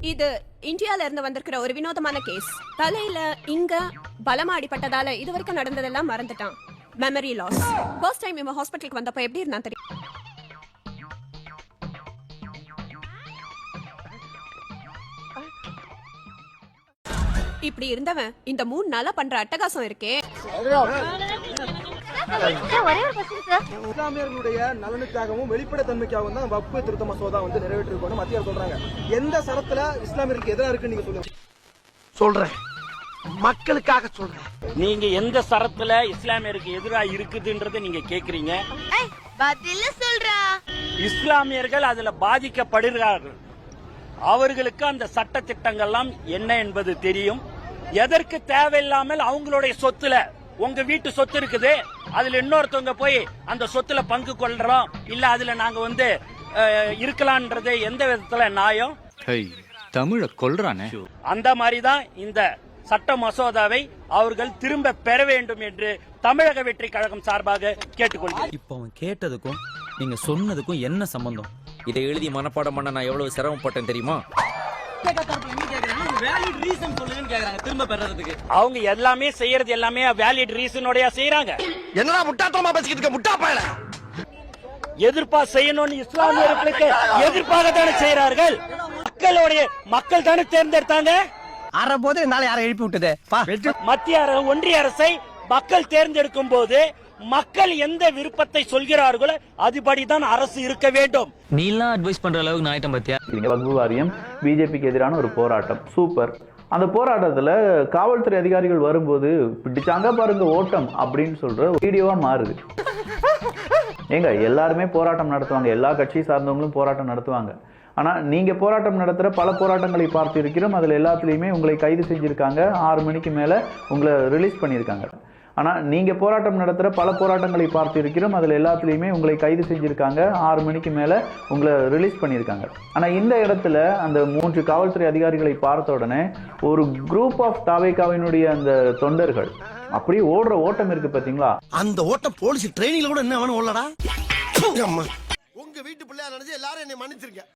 இது இந்தியால இருந்து வந்திருக்கிற ஒரு வினோதமான கேஸ். தலையில இங்க பலமா அடிபட்டதால இது வரைக்கும் நடந்ததெல்லாம் மறந்துட்டான். மெமரி லாஸ் ஃபர்ஸ்ட் டைம் இவன் ஹாஸ்பிட்டலுக்கு வந்தப்ப எப்படி இருந்தான் தெரியும் இப்படி இருந்தவன் இந்த மூணு நாளா பண்ற அட்டகாசம் இருக்கே. ஒரே ஒரு கொஸ்டின் சார் இஸ்லாமியர்களுடைய நலனுக்காகவும் வெளிப்படைத்தன்மைக்காகவும் தான் வக்பு திருத்த மசோதா வந்து நிறைவேற்றிருக்கோம்னு மத்திய அரசு சொல்றாங்க. எந்த சரத்துல இஸ்லாமியருக்கு எதிராக இருக்குன்னு நீங்க சொல்லுங்க. சொல்றேன். மக்களுக்காக சொல்றேன். நீங்க எந்த சரத்துல இஸ்லாமியருக்கு எதிராக இருக்குதுன்றதை நீங்க கேக்குறீங்க. பதில சொல்றா. இஸ்லாமியர்கள் அதுல பாதிக்கப்படுகிறார்கள். அவர்களுக்கு அந்த சட்ட திட்டங்கள்லாம் என்ன என்பது தெரியும். எதற்கு தேவையில்லாமல் அவங்களுடைய சொத்துல உங்க வீட்டு சொத்து இருக்குது. அதுல இன்னொருத்தவங்க போய் அந்த சொத்துல பங்கு கொள்றோம். இல்ல அதுல நாங்க வந்து அஹ், இருக்கலாம்ன்றது எந்த விதத்துல நியாயம்? தமிழ கொல்றானே. அந்த மாதிரி தான் இந்த சட்ட மசோதாவை அவர்கள் திரும்ப பெற வேண்டும் என்று தமிழக வெற்றி கழகம் சார்பாக கேட்டுக்கொள்கிறேன். இப்போ அவன் கேட்டதுக்கும் நீங்க சொன்னதுக்கும் என்ன சம்பந்தம்? இதை எழுதி மனப்பாடம் பண்ண நான் எவ்வளவு சிரமப்பட்டேன் தெரியுமா? அவங்க எல்லாமே செய்யறது எல்லாமே வேலிட் ரீசனோடய செய்யறாங்க என்னடா முட்டாத்தனமா பேசிக்கிட்டு இருக்க? முட்டா பயல. எதிர்ப்பா செய்யணும்னு இஸ்லாமியர்களுக்கு எதிர்ப்பாக தானே செய்யறார்கள் மக்களுடைய மக்கள் தானே தேர்ந்தெடுத்தாங்க? அற போது என்னால யாரை எழுப்பி விட்டது? பா. மத்திய அரசு ஒன்றிய அரசை மக்கள் தேர்ந்தெடுக்கும் போது மக்கள் எந்த விருப்பத்தை சொல்கிறார்களோ அதுபடிதான் அரசு இருக்க வேண்டும். நீலாம் அட்வைஸ் பண்ற அளவுக்கு நான் ஆயிட்டம் பாத்தியா? வக்பு வாரியம் பிஜேபிக்கு எதிரான ஒரு போராட்டம். சூப்பர் அந்த போராட்டத்துல காவல்துறை அதிகாரிகள் வரும்போது பிடிச்சாங்க பாருங்க ஓட்டம் அப்படின்னு சொல்ற வீடியோவா மாறுது. ஏங்க எல்லாருமே போராட்டம் நடத்துவாங்க. எல்லா கட்சி சார்ந்தவங்களும் போராட்டம் நடத்துவாங்க. ஆனா நீங்க போராட்டம் நடத்துற பல போராட்டங்களை பார்த்து இருக்கிறோம் அதுல எல்லாத்துலயுமே உங்களை கைது செஞ்சிருக்காங்க. ஆறு மணிக்கு மேல உங்களை ரிலீஸ் பண்ணியிருக்காங்க. ஆனா நீங்க போராட்டம் நடத்துற பல போராட்டங்களை பார்த்து இருக்கிறோம் அதுல எல்லாத்துலயுமே உங்களை கைது செஞ்சுருக்காங்க. ஆறு மணிக்கு மேல உங்களை ரிலீஸ் பண்ணியிருக்காங்க ஆனா இந்த இடத்துல அந்த மூன்று காவல்துறை அதிகாரிகளை பார்த்த உடனே ஒரு குரூப் ஆஃப் தாவேகாவினுடைய அந்த தொண்டர்கள் அப்படியே ஓடுற ஓட்டம் இருக்கு பாத்தீங்களா? அந்த ஓட்டம் போலீஸ் ட்ரைனிங்ல கூட என்ன வேணும் உங்க வீட்டு பிள்ளையா நினைச்சு எல்லாரும் என்னை மன்னிச்சிருங்க.